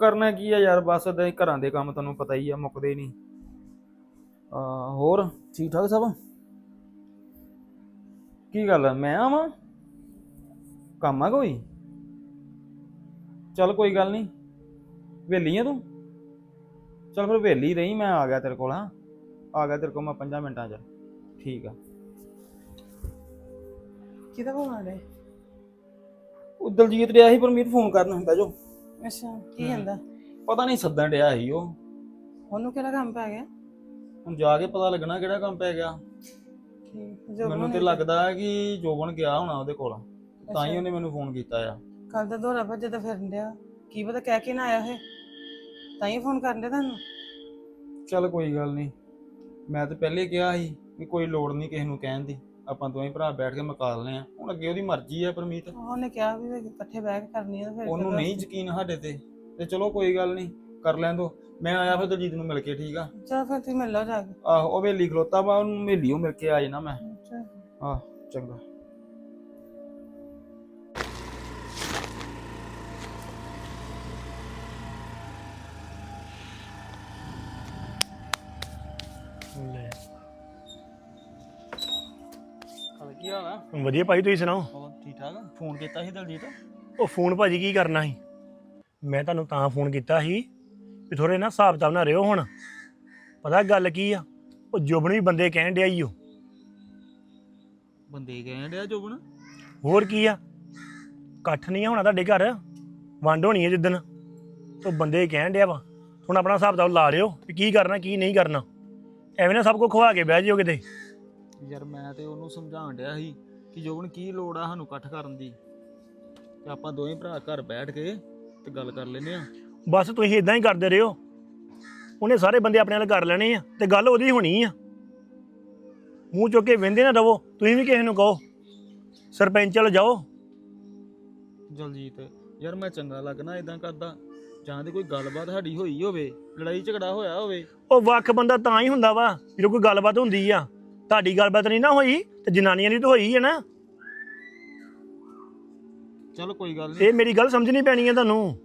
ਕਰਨਾ ਕੀ ਆ ਯਾਰ ਬਸ ਏਦਾਂ ਹੀ ਘਰਾਂ ਦੇ ਕੰਮ ਤੁਹਾਨੂੰ ਪਤਾ ਹੀ ਆ ਮੁੱਕਦੇ ਨਹੀਂ। ਆ ਹੋਰ? ਠੀਕ ਠਾਕ ਸਭ? ਕੀ ਗੱਲ ਆ ਮੈਂ ਆਵਾਂ? ਕੰਮ ਆ ਕੋਈ? ਚੱਲ ਕੋਈ ਗੱਲ ਨਹੀਂ। ਵੇਲੀ ਆ ਤੂੰ? ਚੱਲ ਫਿਰ ਵੇਲੀ ਰਹੀ ਮੈਂ ਆ ਗਿਆ ਤੇਰੇ ਕੋਲ ਹਾਂ। ਆ ਗਿਆ ਤੇਰੇ ਕੋਲ ਮੈਂ 5 ਮਿੰਟਾਂ 'ਚ। ਠੀਕ ਆ। ਕਿਹਦਾ ਫੋਨ ਆ ਰਿਹਾ? ਉਹ ਦਲਜੀਤ ਰਿਹਾ ਸੀ ਪਰਮੀਤ ਫੋਨ ਕਰਨ ਹੁੰਦਾ ਜੋ ਅੱਛਾ ਕੀ ਕਹਿੰਦਾ? ਪਤਾ ਨਹੀਂ ਸੱਦਣ ਡਿਆ ਸੀ ਉਹ। ਉਹਨੂੰ ਕਿਹੜਾ ਕੰਮ ਪੈ ਗਿਆ? ਹੁਣ ਜਾ ਕੇ ਪਤਾ ਲੱਗਣਾ ਕਿਹੜਾ ਕੰਮ ਪੈ ਗਿਆ। ਠੀਕ ਜੋ ਮੈਨੂੰ ਤੇ ਲੱਗਦਾ ਹੈ ਕਿ ਜੋਬਨ ਗਿਆ ਹੋਣਾ ਉਹਦੇ ਕੋਲ। ਤਾਂ ਹੀ ਉਹਨੇ ਮੈਨੂੰ ਫੋਨ ਕੀਤਾ ਆ। ਕੱਲ ਦਾ ਦੌਰਾ ਭੱਜਦਾ ਫਿਰਨ ਡਿਆ। ਕੀ ਪਤਾ ਕਹਿ ਕੇ ਨਾ ਆਇਆ ਹੈ ਤਾਂ ਹੀ ਫੋਨ ਕਰਨ ਡਿਆ ਤੁਹਾਨੂੰ? ਚੱਲ ਕੋਈ ਗੱਲ ਨਹੀਂ। ਮੈਂ ਤਾਂ ਪਹਿਲੇ ਕਿਹਾ ਸੀ ਕਿ ਕੋਈ ਲੋੜ ਨਹੀਂ ਕਿਸੇ ਨੂੰ ਕਹਿਣ ਦੀ। ਆਪਾਂ ਦੋਵੇਂ ਭਰਾ ਬੈਠ ਕੇ ਮੁਕਾ ਲੈਣੇ ਆ ਹੁਣ ਅੱਗੇ ਉਹਦੀ ਮਰਜ਼ੀ ਆ ਪਰਮੀਤ। ਉਹਨੇ ਕਿਹਾ ਵੀ ਇਕੱਠੇ ਬਹਿ ਕੇ ਕਰਨੀ ਆ ਫਿਰ ਉਹਨੂੰ ਨਹੀਂ ਯਕੀਨ ਸਾਡੇ ਤੇ। ਤੇ ਚਲੋ ਕੋਈ ਗੱਲ ਨਹੀਂ ਕਰ ਲੈਣ ਦੋ। ਮੈਂ ਆਇਆ ਫਿਰ ਦਲਜੀਤ ਨੂੰ ਮਿਲ ਕੇ ਠੀਕ ਆ? ਚਲ ਫਿਰ ਤੁਸੀਂ ਮਿਲ ਲਓ ਜਾ ਕੇ। ਆਹੋ ਉਹ ਵੇਲੀ ਖਲੋਤਾ ਵਾ ਉਹਨੂੰ ਮੇਲੀਓ ਮਿਲ ਕੇ ਆ ਜਾਣਾ ਮੈਂ। ਚੱਲ। ਆਹ ਚੰਗਾ। ਹਾਲ ਆ ਵਧੀਆ ਭਾਈ ਤੁਸੀਂ ਸੁਣਾਓ? ਹੋਰ ਠੀਕ ਠਾਕ? ਫੋਨ ਕੀਤਾ ਸੀ ਦਲਜੀਤ? ਉਹ ਫੋਨ ਭਾਜੀ ਕੀ ਕਰਨਾ ਸੀ? ਮੈਂ ਤੁਹਾਨੂੰ ਤਾਂ ਫੋਨ ਕੀਤਾ ਸੀ ਵੀ ਥੋੜੇ ਨਾ ਹਿਸਾਬ ਕਿਤਾਬ ਨਾਲ ਰਿਓ ਹੁਣ। ਪਤਾ ਗੱਲ ਕੀ ਆ? ਉਹ ਜੁਬਨ ਵੀ ਬੰਦੇ ਕਹਿਣ ਡਿਆ ਈ ਓ। ਬੰਦੇ ਕਹਿਣ ਡਿਆ ਜੋਬਨ? ਹੋਰ ਕੀ ਆ? ਇਕੱਠ ਨਹੀਂ ਆ ਹੋਣਾ ਤੁਹਾਡੇ ਘਰ? ਵੰਡ ਹੋਣੀ ਹੈ ਜਿੱਦਣ। ਤੋਂ ਬੰਦੇ ਕਹਿਣ ਡਿਆ ਵਾ। ਹੁਣ ਆਪਣਾ ਹਿਸਾਬ ਕਿਤਾਬ ਲਾ ਰਿਓ ਵੀ ਕੀ ਕਰਨਾ ਕੀ ਨਹੀਂ ਕਰਨਾ। ਐਵੇਂ ਨਾ ਸਭ ਕੁਝ ਖਵਾ ਕੇ ਬਹਿ ਜਿਓ ਕਿਤੇ। ਯਾਰ ਮੈਂ ਤੇ ਉਹਨੂੰ ਸਮਝਾਉਣ ਡਿਆ ਸੀ ਕਿ ਜੋਬਨ ਕੀ ਲੋੜ ਆ ਸਾਨੂੰ ਇਕੱਠ ਕਰਨ ਦੀ? ਤੇ ਆਪਾਂ ਦੋਵੇਂ ਭਰਾ ਘਰ ਬੈਠ ਕੇ ਤੇ ਗੱਲ ਕਰ ਲੈਨੇ ਆ ਬਸ ਤੁਸੀਂ ਇਦਾਂ ਹੀ ਕਰਦੇ ਰਹੋ। ਉਹਨੇ ਸਾਰੇ ਬੰਦੇ ਆਪਣੇ ਨਾਲ ਕਰ ਲੈਣੇ ਆ ਤੇ ਗੱਲ ਉਹਦੀ ਹੋਣੀ ਆ। ਮੂੰਹ ਚੁੱਕ ਕੇ ਵਹਿੰਦੇ ਨਾ ਰਵੋ ਤੁਸੀਂ ਵੀ ਕਿਸੇ ਨੂੰ ਕਹੋ। ਸਰਪੰਚ ਵੱਲ ਜਾਓ। ਜਲਜੀਤ ਯਾਰ ਮੈਂ ਚੰਗਾ ਲੱਗਣਾ ਇਦਾਂ ਕਰਦਾ। ਜਾਂ ਤੇ ਕੋਈ ਗੱਲਬਾਤ ਸਾਡੀ ਹੋਈ ਹੋਵੇ ਲੜਾਈ ਝਗੜਾ ਹੋਇਆ ਹੋਵੇ। ਉਹ ਵੱਖ ਬੰਦਾ ਤਾਂ ਹੀ ਹੁੰਦਾ ਵਾ ਜਦੋਂ ਕੋਈ ਗੱਲਬਾਤ ਹੁੰਦੀ ਆ। ਤੁਹਾਡੀ ਗੱਲਬਾਤ ਨਹੀਂ ਨਾ ਹੋਈ ਤੇ ਜਨਾਨੀਆਂ ਦੀ ਤਾਂ ਹੋਈ ਹੈ ਨਾ। ਚਲ ਕੋਈ ਗੱਲ ਨਹੀਂ। ਇਹ ਮੇਰੀ ਗੱਲ ਸਮਝਣੀ ਪੈਣੀ ਹੈ ਤੁਹਾਨੂੰ।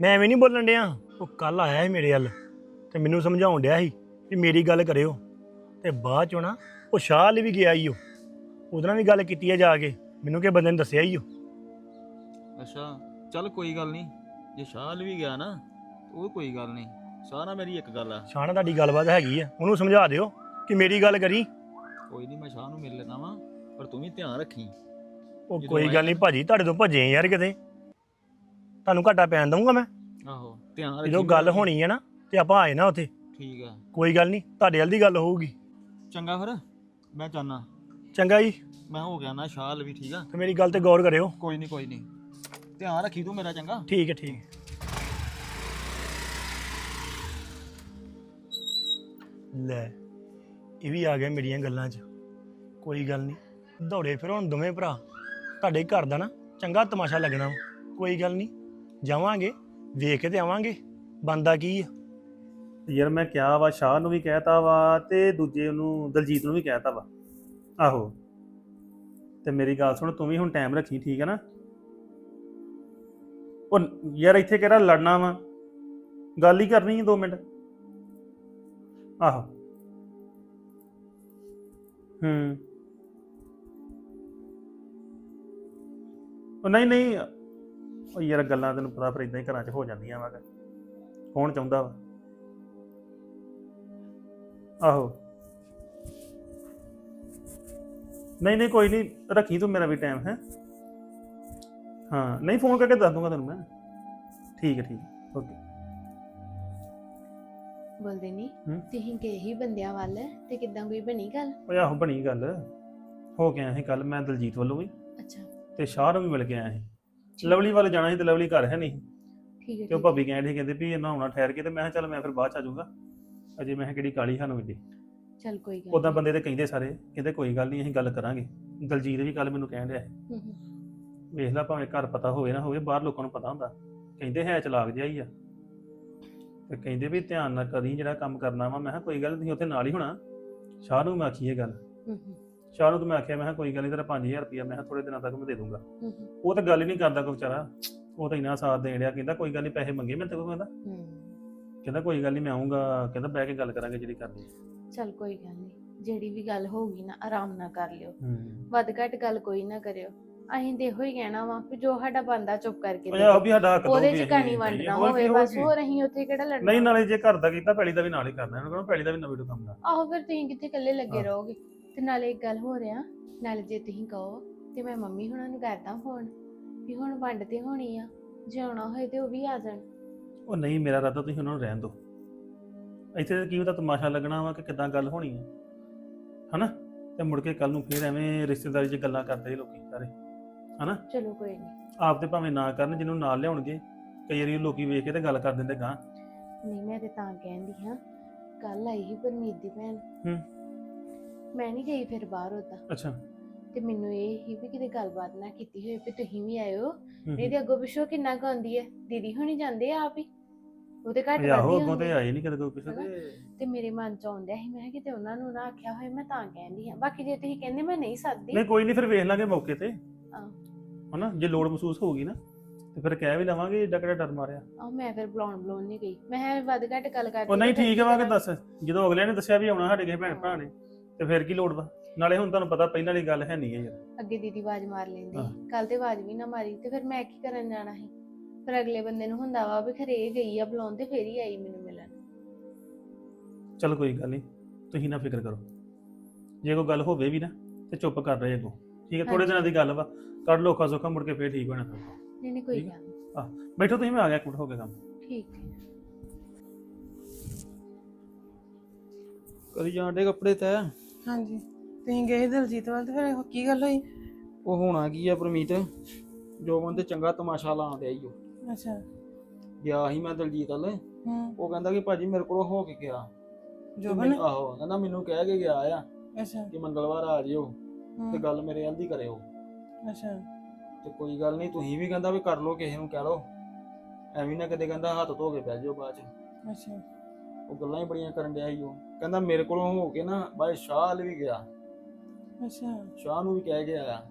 ਮੈਂ ਐਵੇਂ ਨਹੀਂ ਬੋਲਣ ਡਿਆ। ਉਹ ਕੱਲ ਆਇਆ ਸੀ ਮੇਰੇ ਵੱਲ ਤੇ ਮੈਨੂੰ ਸਮਝਾਉਣ ਡਿਆ ਸੀ ਵੀ ਮੇਰੀ ਗੱਲ ਕਰਿਓ। ਤੇ ਬਾਅਦ ਚੋਂ ਨਾ ਉਹ ਸ਼ਾਹ ਲਈ ਵੀ ਗਿਆ ਈ ਉਹ ਉਹਦੇ ਨਾਲ ਵੀ ਗੱਲ ਕੀਤੀ ਆ ਜਾ ਕੇ। ਮੈਨੂੰ ਕਿ ਬੰਦੇ ਨੇ ਦੱਸਿਆ ਹੀ ਉਹ ਅੱਛਾ ਚਲ ਕੋਈ ਗੱਲ ਨਹੀਂ। ਜੇ ਸ਼ਾਹਲ ਵੀ ਗਿਆ ਨਾ ਉਹ ਕੋਈ ਗੱਲ ਨਹੀਂ। ਸ਼ਾਹ ਨਾਲ ਮੇਰੀ ਇੱਕ ਗੱਲ ਆ। ਸ਼ਾਹ ਨਾਲ ਤੁਹਾਡੀ ਗੱਲਬਾਤ ਹੈਗੀ ਆ। ਉਹਨੂੰ ਸਮਝਾ ਦਿਓ। ਕਿ ਮੇਰੀ ਗੱਲ ਕਰੀ? ਕੋਈ ਨਹੀਂ ਮੈਂ ਸ਼ਾਹ ਨੂੰ ਮਿਲ ਲੈਣਾ ਵਾ ਪਰ ਤੂੰ ਵੀ ਧਿਆਨ ਰੱਖੀ। ਉਹ ਜਦੋਂ ਕੋਈ ਗੱਲ ਨਹੀਂ ਭਾਜੀ ਤੁਹਾਡੇ ਤੋਂ ਭੱਜੇ ਯਾਰ ਕਿਤੇ। ਤੁਹਾਨੂੰ ਘਾਟਾ ਪੈਣ ਦਊਂਗਾ ਮੈਂ। ਆਹੋ ਧਿਆਨ ਰੱਖੀ ਜਦੋਂ ਗੱਲ ਹੋਣੀ ਹੈ ਨਾ ਤੇ ਆਪਾਂ ਆਏ ਨਾ ਉੱਥੇ। ਠੀਕ ਆ। ਕੋਈ ਗੱਲ ਨਹੀਂ ਤੁਹਾਡੇ ਵੱਲ ਦੀ ਗੱਲ ਹੋਊਗੀ। ਚੰਗਾ ਫਿਰ ਮੈਂ ਜਾਣਾ ਚੰਗਾ ਜੀ। ਮੈਂ ਹੋ ਗਿਆ ਨਾ ਸ਼ਾਹਲ ਵੀ ਠੀਕ ਆ। ਤੇ ਮੇਰੀ ਗੱਲ ਤੇ ਗੌਰ ਕਰਿਓ। ਕੋਈ ਨਹੀਂ ਕੋਈ ਨਹੀਂ ਧਿਆਨ ਰੱਖੀ ਤੂੰ ਮੇਰਾ ਚੰਗਾ। ਠੀਕ ਹੈ ਠੀਕ ਹੈ। ਲੈ। ਇਹ ਵੀ ਆ ਗਿਆ ਮੇਰੀਆਂ ਗੱਲਾਂ 'ਚ। ਕੋਈ ਗੱਲ ਨਹੀਂ ਦੌੜੇ ਫਿਰ ਹੁਣ ਦੋਵੇਂ ਭਰਾ। ਤੁਹਾਡੇ ਘਰ ਦਾ ਨਾ ਚੰਗਾ ਤਮਾਸ਼ਾ ਲੱਗਣਾ ਵਾ। ਕੋਈ ਗੱਲ ਨਹੀਂ ਜਾਵਾਂਗੇ। ਵੇਖ ਕੇ ਤੇ ਆਵਾਂਗੇ। ਬੰਦਾ ਕੀ ਆ? ਯਾਰ ਮੈਂ ਕਿਹਾ ਵਾ, ਸ਼ਾਹ ਨੂੰ ਵੀ ਕਹਿਤਾ ਵਾ ਤੇ ਦੂਜੇ ਨੂੰ ਦਲਜੀਤ ਨੂੰ ਵੀ ਕਹਿਤਾ ਵਾ। ਆਹੋ। ਤੇ ਮੇਰੀ ਗੱਲ ਸੁਣ, ਤੂੰ ਵੀ ਹੁਣ ਟਾਈਮ ਰੱਖੀ, ਠੀਕ ਹੈ ਨਾ? ਉਹ ਯਾਰ ਇੱਥੇ ਕਿਹੜਾ ਲੜਨਾ ਵਾ? ਗੱਲ ਹੀ ਕਰਨੀ ਹੈ 2 ਮਿੰਟ। ਆਹੋ। ਹੂੰ। ਉਹ ਨਹੀਂ ਨਹੀਂ। ਉਹ ਯਾਰ ਗੱਲਾਂ ਤੈਨੂੰ ਪਤਾ ਫਿਰ ਇਦਾਂ ਹੀ ਘਰਾਂ 'ਚ ਹੋ ਜਾਂਦੀਆਂ ਵਾ। ਕੌਣ ਚਾਹੁੰਦਾ ਵਾ? ਆਹੋ। ਨਹੀਂ ਨਹੀਂ, ਕੋਈ ਨਹੀਂ। ਰੱਖੀ ਤੂੰ ਮੇਰਾ ਵੀ ਟਾਈਮ ਹੈ। ਹਾਂ, ਨਹੀਂ ਫੋਨ ਕਰਕੇ ਦੱਸ ਦੂੰਗਾ ਤੈਨੂੰ ਮੈਂ। ਠੀਕ ਹੈ ਠੀਕ ਹੈ। ਓਕੇ ਬੋਲਦੇ ਨਹੀਂ ਹੂੰ? ਤੁਸੀਂ ਗਏ ਹੀ ਬੰਦਿਆਂ ਵੱਲ ਤੇ ਕਿਦਾਂ ਕੋਈ ਬਣੀ ਗੱਲ? ਓਏ ਆਹੋ ਬਣੀ ਗੱਲ। ਹੋ ਕੇ ਆਇਆ ਸੀ ਕੱਲ ਮੈਂ ਦਲਜੀਤ ਵੱਲੋਂ ਵੀ। ਅੱਛਾ। ਤੇ ਸ਼ਾਹ ਨੂੰ ਵੀ ਮਿਲ ਕੇ ਆਇਆ ਸੀ ਲਵਲੀ ਵੱਲ ਜਾਣਾ ਸੀ ਤੇ ਲਵਲੀ ਘਰ ਹੈ ਨਹੀਂ ਠੀਕ ਹੈ ਤੇ ਉਹ ਠੀਕ। ਭਾਬੀ ਕਹਿੰਦੇ ਸੀ ਕਹਿੰਦੇ ਵੀ ਇਹਨਾਂ ਆਉਣਾ ਠਹਿਰ ਕੇ ਤੇ ਮੈਂ ਕਿਹਾ ਚੱਲ ਮੈਂ ਫਿਰ ਬਾਅਦ ਚ ਆ ਜਾਊਂਗਾ। ਅਜੇ ਮੈਂ ਕਿਹਾ ਕਿਹੜੀ ਕਾਲੀ ਸਾਨੂੰ ਮਿਲੀ ਹੈ। ਚੱਲ ਕੋਈ ਗੱਲ ਉਦਾਂ। ਬੰਦੇ ਤੇ ਕਹਿੰਦੇ ਸਾਰੇ ਕਹਿੰਦੇ ਕੋਈ ਗੱਲ ਨਹੀਂ ਅਸੀਂ ਗੱਲ ਕਰਾਂਗੇ। ਦਲਜੀਤ ਵੀ ਕੱਲ ਮੈਨੂੰ ਕਹਿਣ ਰਿਹਾ ਹੂੰ, ਹੂੰ। ਵੇਖ ਲੈ ਭਾਵੇਂ ਘਰ ਪਤਾ ਹੋਵੇ ਨਾ ਹੋਵੇ ਬਾਹਰ ਲੋਕਾਂ ਨੂੰ ਪਤਾ ਹੁੰਦਾ। ਕਹਿੰਦੇ ਹੈ ਚਲਾਕ ਜਿਹਾ ਹੀ ਆ। ਤੇ ਕਹਿੰਦੇ ਵੀ ਧਿਆਨ ਨਾਲ ਕਰੀ ਜਿਹੜਾ ਕੰਮ ਕਰਨਾ ਵਾ। ਮੈਂ ਕਿਹਾ ਕੋਈ ਗੱਲ ਨੀ, ਤੁਸੀਂ ਉੱਥੇ ਨਾਲ ਹੀ ਹੋਣਾ। ਸ਼ਾਹ ਨੂੰ ਮੈਂ ਆਖੀ ਇਹ ਗੱਲ। ਸ਼ਾਹ ਨੂੰ ਤਾਂ ਮੈਂ ਆਖਿਆ ਮੈਂ ਕਿਹਾ ਕੋਈ ਗੱਲ ਨਹੀਂ ਤੇਰਾ 5000 ਰੁਪਇਆ ਮੈਂ ਕਿਹਾ ਥੋੜੇ ਦਿਨਾਂ ਤੱਕ ਮੈਂ ਦੇ ਦੂੰਗਾ। ਉਹ ਤਾਂ ਗੱਲ ਹੀ ਨਹੀਂ ਕਰਦਾ ਕੋਈ ਵਿਚਾਰਾ। ਉਹ ਤਾਂ ਇੰਨਾ ਸਾਥ ਦੇਣ ਡਿਆ ਕਹਿੰਦਾ ਕੋਈ ਗੱਲ ਨਹੀਂ ਪੈਸੇ ਮੰਗੇ ਮੈਂ ਤੇ ਕੋਲ ਕਹਿੰਦਾ। ਕਹਿੰਦਾ ਕੋਈ ਗੱਲ ਨਹੀਂ ਮੈਂ ਆਉਂਗਾ ਕਹਿੰਦਾ ਬਹਿ ਕੇ ਗੱਲ ਕਰਾਂਗੇ ਜਿਹੜੀ ਕਰਨੀ ਚਲ ਕੋਈ ਗੱਲ ਨਹੀਂ ਜਿਹੜੀ ਵੀ ਗੱਲ ਹੋਊਗੀ ਨਾ ਆਰਾਮ ਨਾਲ ਕਰ ਲਿਓ। ਵੱਧ ਘੱਟ ਗੱਲ ਕੋਈ ਨਾ ਕਰਿਓ। ਅਸੀਂ ਤੇ ਇਹੋ ਹੀ ਕਹਿਣਾ ਵਾ ਕਿ ਜੋ ਸਾਡਾ ਬੰਦਾ ਚੁੱਪ ਕਰਕੇ ਉਹ ਵੀ ਸਾਡਾ ਹੱਕ ਉਹਦੇ ਚ ਵੀ ਕਹਾਣੀ ਅਸੀਂ ਵੰਡ ਕਹੀਏ। ਨਾ ਹੋਰ ਹੋਵੇ ਬਸ। ਹੋਰ ਅਸੀਂ ਉੱਥੇ ਕਿਹੜਾ ਲੜਨਾ? ਨਹੀਂ ਨਾਲੇ ਜੇ ਘਰ ਦਾ ਕੀਤਾ ਪੈਲੀ ਦਾ ਵੀ ਨਾਲ ਹੀ ਕਰਨਾ। ਇਹਨਾਂ ਕੋਲ ਪੈਲੀ ਦਾ ਵੀ ਨਵੇਂ ਤੋਂ ਕੰਮ ਦਾ। ਆਹੋ ਫਿਰ ਤੁਸੀਂ ਕਿੱਥੇ ਇਕੱਲੇ ਲੱਗੇ। ਰਹੋਗੇ? ਤੇ ਨਾਲੇ ਇੱਕ ਗੱਲ ਹੋ ਰਿਹਾ ਨਾਲੇ ਜੇ ਤੁਸੀਂ ਕਹੋ ਤੇ ਮੈਂ ਮੰਮੀ ਹੁਣਾਂ ਨੂੰ ਕਰਦਾ ਫੋਨ ਵੀ ਹੁਣ ਵੰਡ ਤੇ ਹੋਣੀ ਆ ਜੇ ਆਉਣਾ ਹੋਏ ਤੇ ਉਹ ਵੀ ਆ ਜਾਣ। ਉਹ ਨਹੀਂ ਮੇਰਾ ਰਾਤਾ ਤੁਸੀਂ ਉਹਨਾਂ ਨੂੰ ਰਹਿਣ ਦਿਓ। ਇੱਥੇ ਕੀ ਉਹਦਾ ਤਮਾਸ਼ਾ ਲੱਗਣਾ ਵਾ ਕਿ ਕਿਦਾਂ ਗੱਲ ਹੋਣੀ ਹੈ ਹਨਾ? ਤੇ ਮੁੜ ਕੇ ਕੱਲ ਨੂੰ ਫੇਰ ਐਵੇਂ ਰਿਸ਼ਤੇਦਾਰੀ 'ਚ ਗੱਲਾਂ ਕਰਦੇ ਲੋਕੀ ਸਾਰੇ। ਹਨਾ? ਚਲੋ ਕੋਈ ਨਹੀਂ ਆਪ ਤੇ ਭਾਵੇਂ ਨਾ ਕਰਨ ਜਿਹਨੂੰ ਨਾਲ ਲਿਆਉਣਗੇ ਕਈ ਵਾਰੀ ਲੋਕੀ ਵੇਖ ਕੇ ਤੇ ਗੱਲ ਕਰ ਦਿੰਦੇ ਗਾਂ ਨਹੀਂ ਮੈਂ ਤੇ ਤਾਂ ਕਹਿੰਦੀ ਹਾਂ ਕੱਲ ਆਈ ਸੀ ਪਰਮੀਤ ਦੀ ਭੈਣ। ਹੂੰ। ਮੈਂ ਨਹੀਂ ਗਈ ਫਿਰ ਬਾਹਰ ਉਦਾਂ ਅੱਛਾ। ਤੇ ਮੈਨੂੰ ਇਹ ਹੀ ਵੀ ਕਿਤੇ ਗੱਲਬਾਤ ਨਾ ਕੀਤੀ ਹੋਏ ਵੀ ਤੁਸੀਂ ਵੀ ਆਇਓ। ਹੂੰ ਨਹੀਂ ਤੇ ਅੱਗੋਂ ਪਿੱਛੋਂ ਕਿੰਨਾ ਕੁ ਆਉਂਦੀ ਹੈ? ਦੀਦੀ ਹੁਣੀ ਜਾਂਦੇ ਆ ਆਪ ਹੀ। ਉਹ ਤੇ ਘੱਟ ਹੂੰ। ਆਹੋ ਅੱਗੋਂ ਤੇ। ਆਏ ਨਹੀਂ ਕਦੇ ਕੋਈ ਕਿਸੇ? ਦੇ ਤੇ ਮੇਰੇ ਮਨ ਚ ਆਉਂਦਿਆ ਸੀ ਮੈਂ ਕਿਹਾ ਕਿਤੇ ਉਹਨਾਂ ਨੂੰ ਨਾ ਆਖਿਆ ਹੋਏ ਮੈਂ ਤਾਂ ਕਹਿੰਦੀ ਹਾਂ। ਬਾਕੀ ਜੇ ਤੁਸੀਂ ਕਹਿੰਦੇ ਮੈਂ ਨਹੀਂ ਸਕਦੀ ਨਹੀਂ ਕੋਈ ਨਹੀਂ ਫਿਰ ਵੇਖ ਲਾਂਗੇ ਮੌਕੇ ਤੇ। ਹਾਂ। ਹਨਾ ਜੇ ਲੋੜ ਮਹਿਸੂਸ ਹੋਊਗੀ ਨਾ ਤੇ ਫਿਰ ਕਹਿ ਵੀ ਲਵਾਂਗੇ ਏਡਾ ਕਿਹੜਾ ਡਰ ਮਾਰਿਆ। ਆਹ ਮੈਂ ਫਿਰ ਬੁਲਾਉਣ ਬੁਲਾਉਣ ਨਹੀਂ ਗਈ। ਮੈਂ ਕਿਹਾ ਵੱਧ ਘੱਟ ਗੱਲ ਕਰਦੀ ਉਹ ਨਹੀਂ ਠੀਕ ਵਾ ਕਿ? ਦੱਸ ਜਦੋਂ ਅਗਲਿਆਂ ਨੇ ਦੱਸਿਆ ਵੀ ਆਉਣਾ ਸਾਡੇ ਕਿਸੇ ਭੈਣ ਭਰਾ ਨੇ ਤੇ ਫਿਰ ਕੀ ਲੋੜ ਵਾ? ਨਾਲੇ ਹੁਣ ਤੁਹਾਨੂੰ ਪਤਾ ਪਹਿਲਾਂ ਵਾਲੀ ਗੱਲ ਹੈ ਨਹੀਂ ਹੈ ਯਾਰ। ਅੱਗੇ ਦੀਦੀ ਆਵਾਜ਼ ਮਾਰ ਲੈਂਦੀ। ਹਾਂ। ਕੱਲ ਤੇ ਆਵਾਜ਼ ਵੀ ਨਾ ਮਾਰੀ ਤੇ ਫਿਰ ਮੈਂ ਕੀ ਕਰਨ ਜਾਣਾ ਸੀ? ਫਿਰ ਅਗਲੇ ਬੰਦੇ ਨੂੰ ਹੁੰਦਾ ਵਾ ਵੀ ਖਰੇ ਇਹ ਗਈ ਆ ਬੁਲਾਉਣ ਤੇ ਫੇਰ ਹੀ ਆਈ ਮੈਨੂੰ ਮਿਲਣ। ਚਲ ਕੋਈ ਗੱਲ ਨਹੀਂ ਤੁਸੀਂ ਨਾ ਫਿਕਰ ਕਰੋ। ਜੇ ਕੋਈ ਗੱਲ ਹੋਵੇ ਵੀ ਨਾ ਤੇ ਚੁੱਪ ਕਰ ਰਹੇ ਅੱਗੋਂ। ਠੀਕ ਹੈ ਥੋੜੇ। ਦਿਨਾਂ ਦੀ ਗੱਲ ਵਾ। ਕੱਢ ਲੋਕਾ ਸੋਖਾ ਮੁੜ ਕੇ ਫੇਰ ਠੀਕ ਹੋਣਾ। ਫਿਰ ਨਹੀਂ ਨਹੀਂ ਕੋਈ ਠੀਕ ਆ। ਗੱਲ ਨੀ, ਬੈਠੋ ਤੁਸੀਂ ਮੈਂ ਆ ਗਿਆ ਕੁੜ ਹੋ ਗਿਆ ਕੰਮ। ਠੀਕ ਹੈ। ਕਦੀ ਜਾਂਦੇ ਕੱਪੜੇ ਤੈ? ਹਾਂਜੀ। ਤੁਸੀਂ ਗਏ ਦਲਜੀਤ ਵੱਲ ਤੇ ਫਿਰ ਕੀ ਗੱਲ ਹੋਈ? ਉਹ ਹੋਣਾ ਕੀ ਆ ਪਰਮੀਤ? ਜੋਬਨ ਤੇ ਚੰਗਾ ਤਮਾਸ਼ਾ ਲਾਉਣ ਈ ਉਹ ਅੱਛਾ। ਗਿਆ ਸੀ ਮੈਂ ਦਲਜੀਤ ਵੱਲ। ਹੂੰ। ਉਹ ਕਹਿੰਦਾ ਕਿ ਭਾਜੀ ਮੇਰੇ ਕੋਲ ਹੋ ਕੇ ਗਿਆ। ਤੇ ਜੋਬਨ ਮੈਨੂੰ- ਆਹੋ ਕਹਿੰਦਾ ਮੈਨੂੰ ਕਹਿ ਕੇ ਗਿਆ ਆ ਅੱਛਾ। ਕਿ ਮੰਗਲਵਾਰ ਆ ਜਿਓ। ਤੇ ਗੱਲ ਮੇਰੇ ਵੱਲ ਦੀ ਕਰਿਓ। ਅੱਛਾ। ਤੇ ਕੋਈ ਗੱਲ ਨਹੀਂ ਤੁਸੀਂ ਵੀ ਕਹਿੰਦਾ ਵੀ ਕਰ ਲਓ ਕਿਸੇ ਨੂੰ ਕਹਿ ਲਓ। ਐਵੇਂ ਨਾ ਕਦੇ ਕਹਿੰਦਾ ਹੱਥ ਧੋ ਕੇ ਬਹਿ ਜਿਓ ਬਾਅਦ ਚ। ਅੱਛਾ। ਉਹ ਗੱਲਾਂ ਹੀ ਬੜੀਆਂ ਕਰਨ ਡਿਆ ਸੀ ਉਹ। ਕਹਿੰਦਾ ਮੇਰੇ ਕੋਲੋਂ ਹੋ ਕੇ ਨਾ ਬਾਈ ਸ਼ਾਹ ਵੀ ਗਿਆ। ਅੱਛਾ। ਸ਼ਾਹ ਨੂੰ ਵੀ ਕਹਿ ਕੇ ਆਇਆ।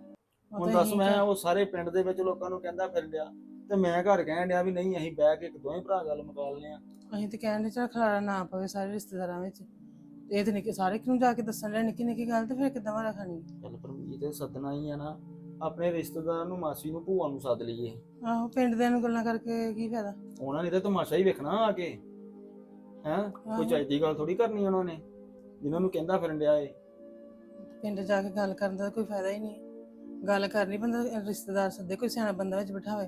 ਹੁਣ ਦੱਸ ਮੈਂ ਉਹ ਸਾਰੇ ਪਿੰਡ ਦੇ ਵਿੱਚ ਲੋਕਾਂ ਨੂੰ ਕਹਿੰਦਾ ਫਿਰ ਲਿਆ ਤੇ ਮੈਂ ਘਰ ਕਹਿਣ ਡਿਆ ਵੀ ਨਹੀਂ ਅਸੀਂ ਬਹਿ ਕੇ ਇੱਕ ਦੋਵੇਂ ਭਰਾ ਗੱਲ ਮੁਕਾ ਲੈਂਦੇ ਆ। ਅਸੀਂ ਤੇ ਕਹਿੰਦੇ ਚਲ ਖਲਾਰਾ ਨਾ ਪਵੇ ਸਾਰੇ ਰਿਸ਼ਤੇਦਾਰਾਂ ਵਿੱਚ। ਇਹ ਤੇ ਨਿੱਕੇ ਸਾਰੇ ਕਿਉਂ ਜਾ ਕੇ ਦੱਸਣ ਲੈ ਨਿੱਕੀ ਨਿੱਕੀ ਗੱਲ ਤੇ ਫਿਰ ਕਿੱਦਾਂ ਵਾਰਾ ਖਾਣੀ? ਚੱਲ ਪਰਮੀਤ ਸੱਦਣਾ ਹੀ ਆ ਨਾ। ਆਪਣੇ ਰਿਸ਼ਤੇਦਾਰਾਂ ਨੂੰ ਮਾਸੀ ਨੂੰ ਭੂਆ ਨੂੰ ਸੱਦ ਲਈਏ। ਆਹੋ ਪਿੰਡ ਦੇ ਨੂੰ ਗੱਲਾਂ ਕਰਕੇ ਕੀ ਫਾਇਦਾ? ਉਹਨਾਂ ਨੇ ਤਾਂ ਤਮਾਸ਼ਾ ਹੀ ਵੇਖਣਾ ਆ ਕੇ। ਹੈ? ਕੋਈ। ਚਾਹੀਦੀ ਗੱਲ ਥੋੜੀ ਕਰਨੀ ਉਹਨਾਂ ਨੇ। ਜਿਨ੍ਹਾਂ ਨੂੰ ਕਹਿੰਦਾ ਫਿਰਨ ਡਿਆ ਏ। ਪਿੰਡ ਜਾ ਕੇ ਗੱਲ ਕਰਨ ਦਾ ਕੋਈ ਫਾਇਦਾ ਹੀ ਨਹੀਂ। ਗੱਲ ਕਰਨੀ ਬੰਦਾ ਰਿਸ਼ਤੇਦਾਰ ਸੱਦੇ ਕੋਈ ਸਿਆਣਾ ਬੰਦਾ ਵਿੱਚ ਬਿਠਾਵੇ।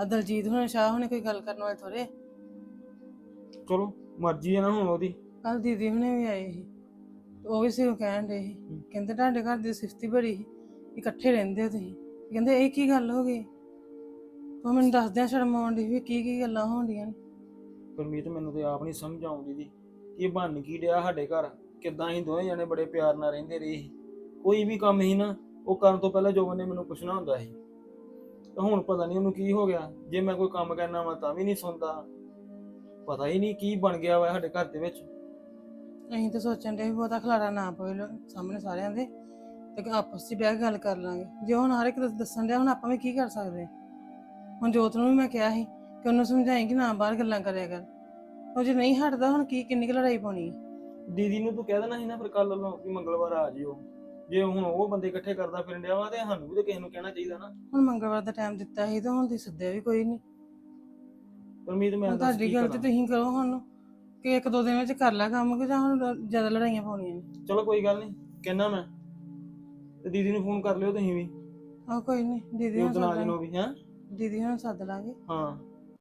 ਆ ਦਲਜੀਤ ਹੁਣ ਸ਼ਾਹ ਹੁਣੇ ਕੋਈ ਗੱਲ ਕਰਨ ਵਾਲੇ ਥੋੜੇ ਚਲੋ ਮਰਜ਼ੀ ਹੈ ਨਾ ਹੁਣ ਉਹਦੀ। ਕੱਲ ਦੀਦੀ ਹੁਣੇ ਵੀ ਆਏ ਸੀ ਉਹ ਵੀ ਸੀ ਉਹ ਕਹਿਣ ਦੇ ਸੀ ਕਹਿੰਦੇ ਤੁਹਾਡੇ ਘਰ ਦੀ ਸਿਫਤੀ ਬੜੀ ਸੀ ਇਕੱਠੇ ਰਹਿੰਦੇ ਹੋ ਤੁਸੀਂ। ਕਹਿੰਦੇ ਇਹ ਕੀ ਗੱਲ ਹੋ ਗਈ? ਉਹ ਮੈਨੂੰ ਦੱਸਦਿਆਂ ਸ਼ਰਮ ਆਉਂਦੀ ਵੀ ਕੀ ਕੀ ਗੱਲਾਂ ਹੋਣਦੀਆਂ ਨੇ। ਪਰਮੀਤ ਮੈਨੂੰ ਤੇ ਆਪ ਨਹੀਂ ਸਮਝ ਆਉਂਦੀ ਦੀ ਇਹ ਬਣ ਕੀ ਡਿਆ ਸਾਡੇ ਘਰ? ਕਿੱਦਾਂ ਅਸੀਂ ਦੋਵੇਂ ਜਣੇ ਬੜੇ ਪਿਆਰ ਨਾਲ ਰਹਿੰਦੇ ਰਹੇ ਸੀ। ਕੋਈ ਵੀ ਕੰਮ ਸੀ ਨਾ ਉਹ ਕਰਨ ਤੋਂ ਪਹਿਲਾਂ ਜੋਬਨ ਨੇ ਮੈਨੂੰ ਪੁੱਛਣਾ ਹੁੰਦਾ ਸੀ। ਤੇ ਹੁਣ ਪਤਾ ਨਹੀਂ ਉਹਨੂੰ ਕੀ ਹੋ ਗਿਆ ਜੇ ਮੈਂ ਕੋਈ ਕੰਮ ਕਰਨਾ ਵਾ ਤਾਂ ਵੀ ਨਹੀਂ ਸੁਣਦਾ। ਪਤਾ ਹੀ ਨਹੀਂ ਕੀ ਬਣ ਗਿਆ ਵਾ ਸਾਡੇ ਘਰ ਦੇ ਵਿੱਚ। ਅਸੀਂ ਤਾਂ ਸੋਚਣ ਦੇ ਵੀ ਬਹੁਤਾ ਖਲਾਰਾ ਨਾ ਪਵੇ ਲੋ- ਸਾਹਮਣੇ ਸਾਰਿਆਂ ਦੇ ਤੇ ਆਪਸ ਵਿੱਚ ਬਹਿ ਕੇ ਗੱਲ ਕਰ ਲਾਂਗੇ। ਜੇ ਹੁਣ ਹਰ ਇੱਕ ਦੱਸ- ਦੱਸਣ ਡਿਆ ਹੁਣ ਆਪਾਂ ਵੀ ਕੀ ਕਰ ਸਕਦੇ? ਹੁਣ ਜੋਤ ਨੂੰ ਵੀ ਮੈਂ ਕਿਹਾ ਸੀ ਕਿ ਉਹਨੂੰ ਸਮਝਾਈ ਕਿ ਨਾ ਬਾਹਰ ਗੱਲਾਂ ਕਰਿਆ ਕਰ। ਉਹ ਜੇ ਨਹੀਂ ਹਟਦਾ ਹੁਣ ਕੀ ਕਿੰਨੀ ਕੁ ਲੜਾਈ ਪਾਉਣੀ ਹੈ ਦੀਦੀ ਨੂੰ ਤੂੰ ਕਹਿ ਦੇਣਾ ਸੀ ਨਾ ਫਿਰ ਕੱਲ ਨੂੰ ਕਿ ਮੰਗਲਵਾਰ ਆ ਜਿਓ। ਜੇ ਹੁਣ ਉਹ ਬੰਦੇ ਇਕੱਠੇ ਕਰਦਾ ਫਿਰਨ ਡਿਆ ਵਾ ਤੇ ਸਾਨੂੰ ਵੀ ਤਾਂ ਕਿਸੇ ਨੂੰ ਕਹਿਣਾ ਚਾਹੀਦਾ ਨਾ। ਹੁਣ ਮੰਗਲਵਾਰ ਦਾ ਟਾਈਮ ਦਿੱਤਾ ਸੀ ਤੇ ਹੁਣ ਤੁਸੀਂ ਸੱਦਿਆ ਵੀ ਕੋਈ ਨਹੀਂ। ਪਰਮੀਤ ਮੈਂ ਹੁਣ ਦੱਸ ਤੁਹਾਡੀ ਕੀ ਗੱਲ ਤੇ ਕਰਾਂ? ਤੁਸੀਂ ਕਰੋ ਹੁਣ ਕਿ ਇੱਕ ਦੋ ਦਿਨ ਵਿੱਚ ਕਰ ਲੈ ਕੰਮ ਕਿ ਜਾਂ ਹੁਣ ਜ਼ਿਆਦਾ ਲੜਾਈਆਂ ਪਾਉਣੀਆਂ ਨੇ। ਚਲੋ ਕੋਈ ਗੱਲ ਨਹੀਂ ਕਹਿਣਾ ਮੈਂ। ਤੇ ਦੀਦੀ ਨੂੰ ਫੋਨ ਕਰ ਲਿਓ ਤੁਸੀਂ ਵੀ। ਆਹ ਕੋਈ ਨਹੀਂ ਦੀਦੀ ਨਾਲ ਸੱਦ ਨੂੰ ਵੀ ਹੈ? ਦੀਦੀ ਹੁਣ ਸੱਦ ਲਾਂਗੇ। ਹਾਂ।